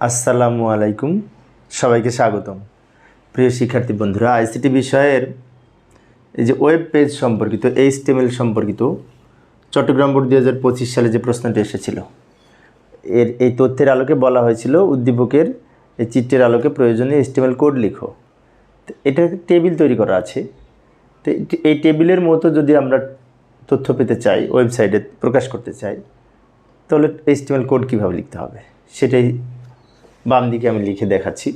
আসসালামু আলাইকুম। সবাইকে স্বাগতম। প্রিয় শিক্ষার্থী বন্ধুরা, আইসিটি বিষয়ের এই যে ওয়েব পেজ সম্পর্কিত, এইচটিএমএল সম্পর্কিত চট্টগ্রাম বোর্ড দুই হাজার পঁচিশ সালে যে প্রশ্নটি এসেছিল, এর এই তথ্যের আলোকে বলা হয়েছিল, উদ্দীপকের এই চিত্রের আলোকে প্রয়োজনীয় এইচটিএমএল কোড লিখো। এটা টেবিল তৈরি করা আছে। তো এই- এই টেবিলের মতো যদি আমরা তথ্য পেতে চাই, ওয়েবসাইটে প্রকাশ করতে চাই, তাহলে এইচটিএমএল কোড কীভাবে লিখতে হবে? সেটাই বাম দিকে আমি লিখে দেখাচ্ছি।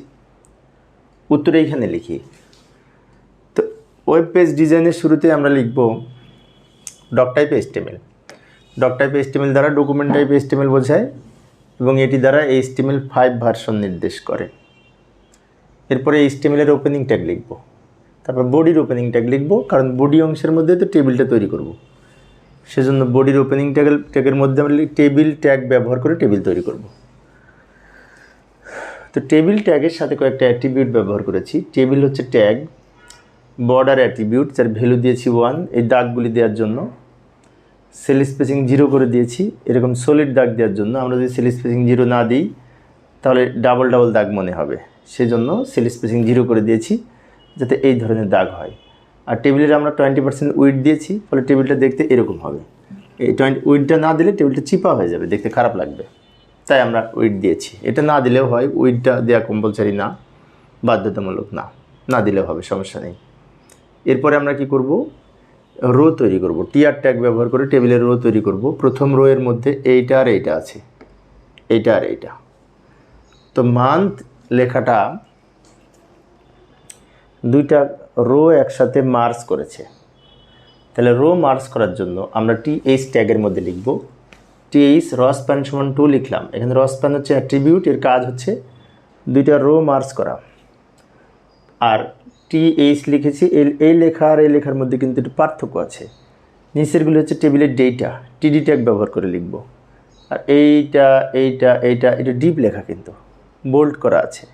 উত্তরে এইখানে লিখি। তো ওয়েব পেজ ডিজাইনের শুরুতে আমরা লিখব doc type HTML doc type HTML দ্বারা ডকুমেন্ট টাইপ এস্টিমেল বোঝায় এবং এটি দ্বারা এইচটিএমএল ফাইভ ভার্সন নির্দেশ করে। এরপরে এইচটিএমএলের ওপেনিং ট্যাগ লিখব। তারপর বডির ওপেনিং ট্যাগ লিখব, কারণ বডি অংশের মধ্যে তো টেবিলটা তৈরি করব। সেজন্য বডির ওপেনিং ট্যাগ ট্যাগের মধ্যে আমরা টেবিল ট্যাগ ব্যবহার করে টেবিল তৈরি করব। তো টেবিল ট্যাগের সাথে কয়েকটা অ্যাট্রিবিউট ব্যবহার করেছি। টেবিল হচ্ছে ট্যাগ বর্ডার অ্যাট্রিবিউট যার ভ্যালু দিয়েছি ওয়ান এই দাগগুলি দেওয়ার জন্য। সেল স্পেসিং জিরো করে দিয়েছি। এরকম সলিড দাগ দেওয়ার জন্য আমরা যদি সেল স্পেসিং জিরো না দিই, তাহলে ডাবল ডাবল দাগ মনে হবে। সেজন্য সেল স্পেসিং জিরো করে দিয়েছি, যাতে এই ধরনের দাগ হয়। আর টেবিলের আমরা টোয়েন্টি পার্সেন্ট উইট দিয়েছি, ফলে টেবিলটা দেখতে এরকম হবে। এই টোয়েন্টি উইটটা না দিলে টেবিলটা চিপা হয়ে যাবে, দেখতে খারাপ লাগবে। তাই আমরা উইট দিয়েছি। এটা না দিলেও হয় উইটটা দেওয়া কম্পালসারি না, বাধ্যতামূলক না। না দিলেও হবে, সমস্যা নেই। এরপরে আমরা কি করব? রো তৈরি করব। টিয়ার ট্যাগ ব্যবহার করে টেবিলের রো তৈরি করব। প্রথম রো এর মধ্যে এইটা আর এইটা আছে। এইটা আর এইটা। তো মান্থ লেখাটা দুইটা রো একসাথে মার্চ করেছে। তাহলে রো মার্চ করার জন্য আমরা টি এইচ ট্যাগের মধ্যে লিখব। টি এইচ রস প্যান সমান টু লিখলাম। এখানে রস প্যান হচ্ছে অ্যাট্রিবিউট এর কাজ হচ্ছে দুইটা রো মার্চ করা। আর টি এইচ লিখেছি এই লেখা আর এই লেখার মধ্যে কিন্তু একটু পার্থক্য আছে। নিচেরগুলো হচ্ছে টেবিলের ডেটা টিডি ট্যাগ ব্যবহার করে লিখব। আর এইটা এইটা এইটা, এটা ডিপ লেখা কিন্তু বোল্ড করা আছে।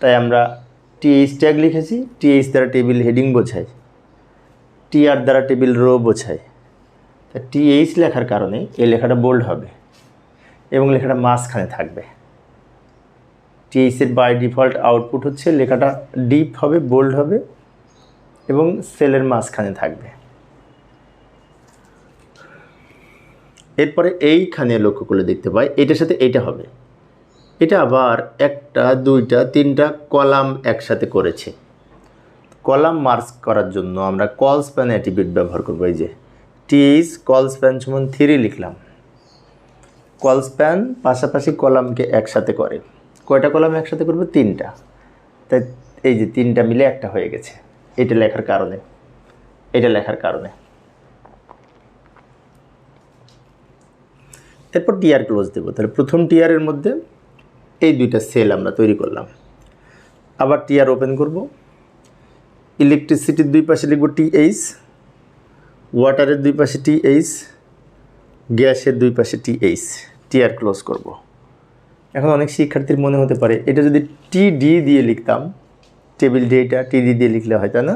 তাই আমরা টিএইচ ট্যাগ লিখেছি টিএইচ দ্বারা টেবিল হেডিং বোঝায়। টিআর দ্বারা টেবিল রো বোঝায়। তা টিএইচ লেখার কারণে এই লেখাটা বোল্ড হবে এবং লেখাটা মাঝখানে থাকবে। টিএইচের বাই ডিফল্ট আউটপুট হচ্ছে লেখাটা ডিপ হবে বোল্ড হবে এবং সেলের মাঝখানে থাকবে। এরপরে এইখানে লক্ষ্য করলে দেখতে পাই, এটার সাথে এইটা হবে। এটা আবার একটা, দুইটা, তিনটা কলাম একসাথে করেছে। কলাম মার্ক করার জন্য আমরা কলস স্প্যান অ্যাটিবিউট ব্যবহার করব, এই যে টিএইচ কল স্প্যান সমান থ্রি লিখলাম। কল স্প্যান পাশাপাশি কলামকে একসাথে করে। কয়টা কলাম একসাথে করব? তিনটা। তাই এই যে তিনটা মিলে একটা হয়ে গেছে। এটা লেখার কারণে। এটা লেখার কারণে। এরপর টিআর ক্লোজ দেবো। তাহলে প্রথম টিআরের মধ্যে এই দুইটা সেল আমরা তৈরি করলাম। আবার টিআর ওপেন করব। ইলেকট্রিসিটির দুই পাশে লিখব টিএইচ ওয়াটারের দুই পাশে টিএইচ গ্যাসের দুই পাশে টিএইচ টিআর ক্লোজ করব। এখন অনেক শিক্ষার্থীর মনে হতে পারে, এটা যদি টিডি দিয়ে লিখতাম, টেবিল ডেটা টিডি দিয়ে লিখলে হয়, তাই না?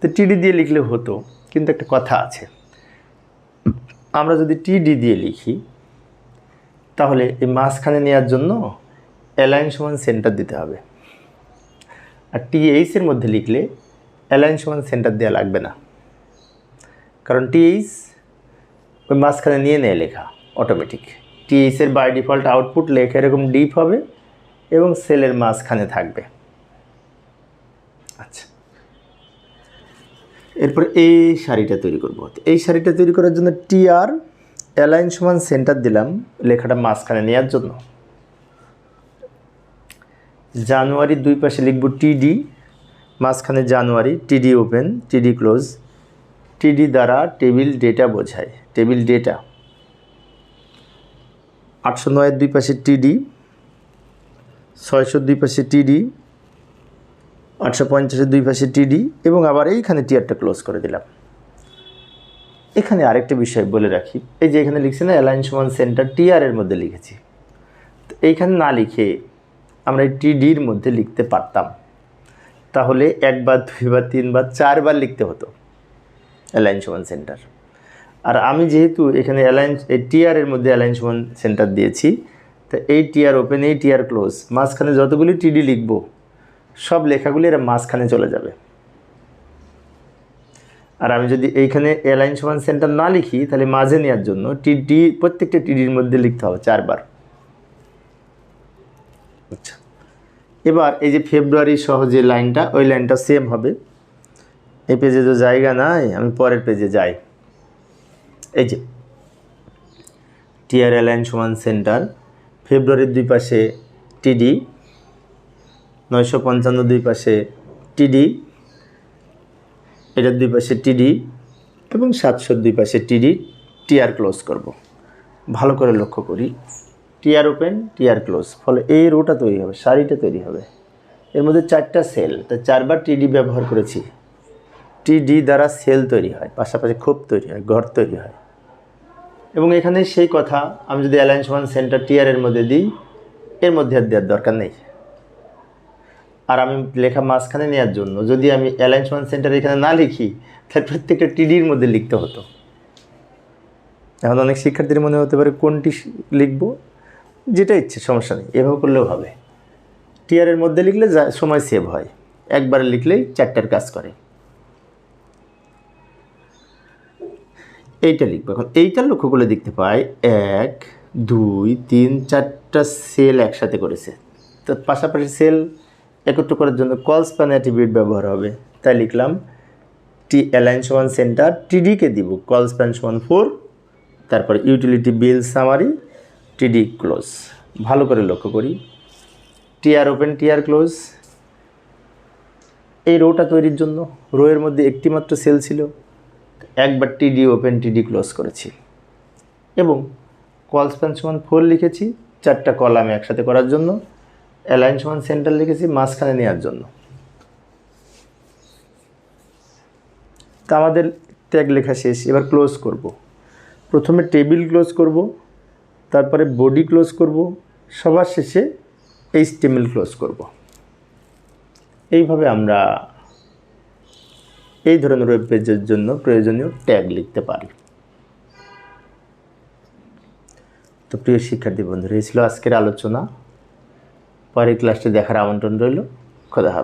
তো টিডি দিয়ে লিখলে হতো, কিন্তু একটা কথা আছে। আমরা যদি টিডি দিয়ে লিখি, তাহলে এই মাঝখানে নেওয়ার জন্য অ্যালাইন সমান সেন্টার দিতে হবে। আর টিএইচের মধ্যে লিখলে অ্যালাইন সমান সেন্টার দেওয়া লাগবে না। কারণ টিএইচ ওই মাঝখানে নিয়ে নেয় লেখা অটোমেটিক টিএইচের বাই ডিফল্ট আউটপুট লেখা এরকম ডিপ হবে এবং সেলের মাঝখানে থাকবে। আচ্ছা। এরপর এই শাড়িটা তৈরি করব। এই শাড়িটা তৈরি করার জন্য টিআর অ্যালাইন সমান সেন্টার দিলাম লেখাটা মাঝখানে নেওয়ার জন্য। জানুয়ারির দুই পাশে লিখব টিডি মাঝখানে জানুয়ারি টিডি ওপেন টিডি ক্লোজ টিডি দ্বারা টেবিল ডেটা বোঝায়। টেবিল ডেটা আটশো নয়ের দুই পাশে টিডি ছয়শোর দুই পাশে টিডি আটশো পঞ্চাশের দুই পাশে টিডি এবং আবার এইখানে টিয়ারটা ক্লোজ করে দিলাম। এখানে আরেকটা বিষয় বলে রাখি। এই যে এখানে লিখছি না অ্যালাইন সমান সেন্টার টিআরের মধ্যে লিখেছি। তো এইখানে না লিখে আমরা এই টিডির মধ্যে লিখতে পারতাম। তাহলে একবার দুইবার তিনবার চারবার লিখতে হতো। অ্যালাইন ওয়ান সেন্টার আর আমি যেহেতু এখানে অ্যালাইন টিআরের মধ্যে অ্যালাইন সমান সেন্টার দিয়েছি, তা এই টিয়ার ওপেন এই টিয়ার ক্লোজ মাঝখানে যতগুলি টিডি লিখব, সব লেখাগুলি এরা মাঝখানে চলে যাবে। আর আমি যদি এইখানে এলাইন ওয়ান সেন্টার না লিখি, তাহলে মাঝে নেওয়ার জন্য টিডি প্রত্যেকটা টিডির মধ্যে লিখতে হবে চারবার। আচ্ছা। এবার এই যে ফেব্রুয়ারি সহ যে লাইনটা, ওই লাইনটা সেম হবে। এই পেজে তো জায়গা নাই, আমি পরের পেজে যাই। এই যে টিআর অ্যালাইন সমান সেন্টার ফেব্রুয়ারির দুই পাশে টিডি নয়শো পঞ্চান্ন দুই পাশে টিডি এটার দুই পাশে টিডি এবং সাতশোর দুই পাশে টিডি টিআর ক্লোজ করব। ভালো করে লক্ষ্য করি টিআর ওপেন টিআর ক্লোজ ফলে এই রোটা তৈরি হবে শাড়িটা তৈরি হবে। এর মধ্যে চারটা সেল তা চারবার টিডি ব্যবহার করেছি। টিডি দ্বারা সেল তৈরি হয়, পাশাপাশি খোপ তৈরি হয়, ঘর তৈরি হয়। এবং এখানে সেই কথা আমি যদি অ্যালায়েন্স ওয়ান সেন্টার টিয়ারের মধ্যে দিই, এর মধ্যে আর দেওয়ার দরকার নেই। আর আমি লেখা মাঝখানে নেওয়ার জন্য, যদি আমি অ্যালায়েন্স ওয়ান সেন্টার এখানে না লিখি, তাহলে প্রত্যেকটা টিডির মধ্যে লিখতে হতো। এখন অনেক শিক্ষার্থীর মনে হতে পারে কোনটি লিখব? যেটা ইচ্ছে, সমস্যা নেই, এভাবে করলেও হবে। টিয়ারের মধ্যে লিখলে যা, সময় সেভ হয়। একবারে লিখলেই চারটার কাজ করে। এইটা লিখব। এখন এইটা লক্ষ্য করলে দেখতে পাই। এক, দুই, তিন, চারটা সেল একসাথে করেছে। তো পাশাপাশি সেল একত্র করার জন্য কল স্প্যান অ্যাট্রিবিউট ব্যবহার হবে। তাই লিখলাম টি অ্যালায়েন্স ওয়ান সেন্টার টিডিকে দিব। কল স্প্যান সমান ফোর তারপর utility bill summary TD close ভালো করে লক্ষ্য করি। টিআর ওপেন টিআর ক্লোজ এই রোটা তৈরির জন্য। রোয়ের মধ্যে একটি মাত্র সেল ছিল। একবার টিডি ওপেন টিডি ক্লোজ করেছি। এবং কল স্প্যান সমান ফোর লিখেছি, চারটা কলাম একসাথে করার জন্য অ্যালাইন সমান সেন্টার লিখেছি, মাঝখানে নেওয়ার জন্য। তা আমাদের ট্যাগ লেখা শেষ, এবার ক্লোজ করব। প্রথমে টেবিল ক্লোজ করব, তারপরে বডি ক্লোজ করব, সবার শেষে এইচ টেবিল ক্লোজ করব। এইভাবে আমরা এই ধরনের ওয়েব পেজের জন্য প্রয়োজনীয় ট্যাগ লিখতে পারি। তো প্রিয় শিক্ষার্থী বন্ধুরা, এই ছিল আজকের আলোচনা। পরের ক্লাসটি দেখার আমন্ত্রণ রইল। খোদা